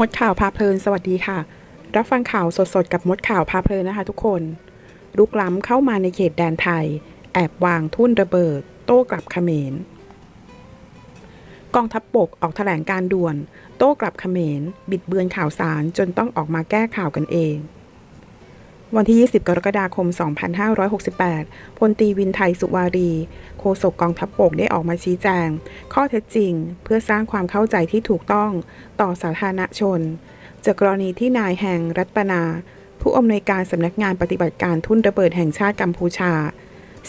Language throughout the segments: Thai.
มดข่าวพาเพลินสวัสดีค่ะ รับฟังข่าวสดๆ กับมดข่าวพาเพลินนะคะทุกคนลุกล้ำเข้ามาในเขตแดนไทย แอบวางทุ่นระเบิด โต้กลับเขมรกองทัพบบกออกแถลงการด่วน โต้กลับเขมรบิดเบือนข่าวสารจนต้องออกมาแก้ข่าวกันเอง วันที่ 20 กรกฎาคม 2568 พลตีวินไทยสุวารี โฆษกกองทัพบบกได้ออกมาชี้แจง ข้อเท็จจริง เพื่อสร้างความเข้าใจที่ถูกต้องต่อสาธารณชน จากกรณีที่นายแห่งรัตนา ผู้อำนวยการสำนักงานปฏิบัติการทุ่นระเบิดแห่งชาติกัมพูชา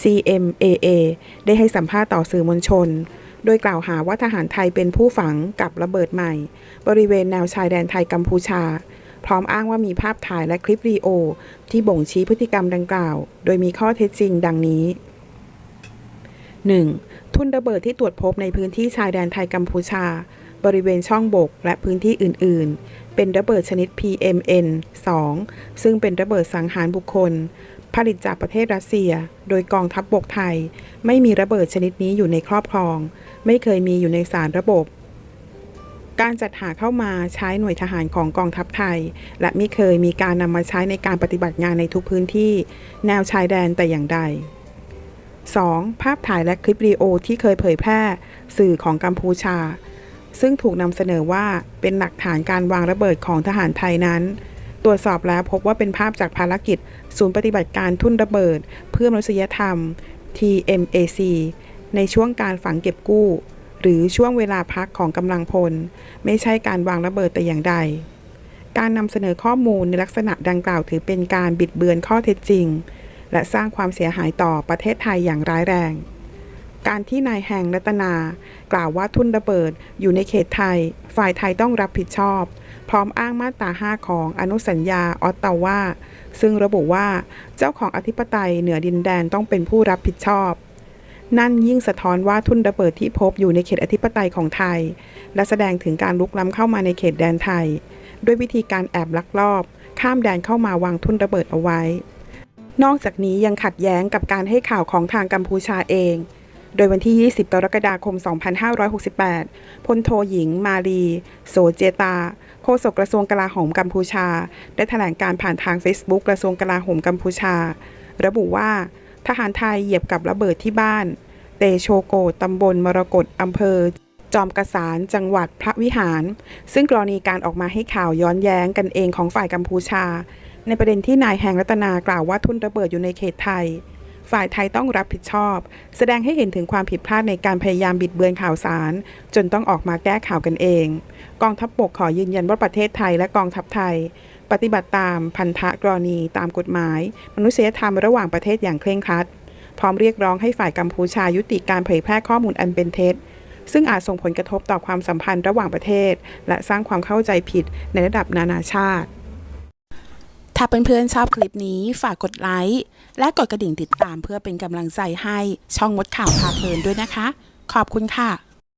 CMAA ได้ให้สัมภาษณ์ต่อสื่อมวลชน โดยกล่าวหาว่าทหารไทยเป็นผู้ฝังกับระเบิดใหม่ บริเวณแนวชายแดนไทยกัมพูชา พร้อมอ้างว่ามีภาพถ่ายและคลิปวีโอ ที่บ่งชี้พฤติกรรมดังกล่าว โดยมีข้อเท็จจริงดังนี้ 1. ทุ่นระเบิดที่ตรวจพบในพื้นที่ชายแดนไทยกัมพูชา บริเวณช่องบกและพื้นที่อื่น ๆ เป็นระเบิดชนิด PMN 2 ซึ่งเป็นระเบิดสังหารบุคคล ผลิตจากประเทศรัสเซีย โดยกองทัพบบกไทย ไม่มีระเบิดชนิดนี้อยู่ในครอบครอง ไม่เคยมีอยู่ในสารระบบ การจัดหาเข้ามาใช้หน่วยทหารของกองทัพไทย และไม่เคยมีการนำมาใช้ในการปฏิบัติงานในทุกพื้นที่ แนวชายแดนแต่อย่างใด 2. ภาพถ่ายและคลิปวิดีโอที่เคยเผยแพร่สื่อของกัมพูชา ซึ่งถูกนำเสนอว่าเป็นหลักฐานการวางระเบิดของทหารไทยนั้น ตรวจสอบแล้วพบว่าเป็นภาพจากภารกิจ ศูนย์ปฏิบัติการทุ่นระเบิด เพื่อมนุษยธรรม TMAC ในช่วงการฝังเก็บกู้ หรือช่วงเวลาพักของกำลังพล ไม่ใช่การวางระเบิดแต่อย่างใด การนำเสนอข้อมูลในลักษณะดังกล่าวถือเป็นการบิดเบือนข้อเท็จจริง และสร้างความเสียหายต่อประเทศไทยอย่างร้ายแรง การที่นายแห่งรัตนา กล่าวว่าทุนระเบิดอยู่ในเขตไทย ฝ่ายไทยต้องรับผิดชอบ พร้อมอ้างมาตรา 5 ของอนุสัญญาออตตาวาซึ่งระบุว่าเจ้าของอธิปไตยเหนือดินแดนต้องเป็นผู้รับผิดชอบ นั่นยิ่งสะท้อนว่าทุนระเบิดที่พบอยู่ในเขตอธิปไตยของไทย และแสดงถึงการลุกล้ำเข้ามาในเขตแดนไทย ด้วยวิธีการแอบลักลอบ ข้ามแดนเข้ามาวางทุนระเบิดเอาไว้ นอกจากนี้ยังขัดแย้งกับการให้ข่าวของทางกัมพูชาเอง โดยวันที่ 20 กรกฎาคม 2568 พลโทหญิง มาลี โสเจตา โฆษกกระทรวงกลาโหมกัมพูชา ได้แถลงการผ่านทาง Facebook กระทรวงกลาโหมกัมพูชา ระบุว่า ทหารไทยเหยียบกับระเบิดที่บ้าน เตโชโกตำบลมรกตอำเภอ จอมกระสานจังหวัดพระวิหาร ซึ่งกรณีการออกมาให้ข่าวย้อนแย้งกันเองของฝ่ายกัมพูชา ในประเด็นที่นายแหงรัตนากล่าวว่าทุนระเบิดอยู่ในเขตไทย ฝ่ายไทยต้องรับผิดชอบ แสดงให้เห็นถึงความผิดพลาดในการพยายามบิดเบือนข่าวสาร จนต้องออกมาแก้ข่าวกันเอง กองทัพบบกขอยืนยันว่าประเทศไทยและกองทัพไทย ปฏิบัติตามพันธะกรณีตามกฎหมาย มนุษยธรรมระหว่างประเทศอย่างเคร่งครัด พร้อมเรียกร้องให้ฝ่ายกัมพูชายุติการเผยแพร่ข้อมูลอันเป็นเท็จ ซึ่งอาจส่งผลกระทบต่อความสัมพันธ์ระหว่างประเทศ และสร้างความเข้าใจผิดในระดับนานาชาติ ถ้าเพื่อนๆชอบคลิปนี้ฝากกดไลค์และกดกระดิ่งติดตามเพื่อเป็นกำลังใจให้ช่องมดข่าวพาเพลินด้วยนะคะ ขอบคุณค่ะ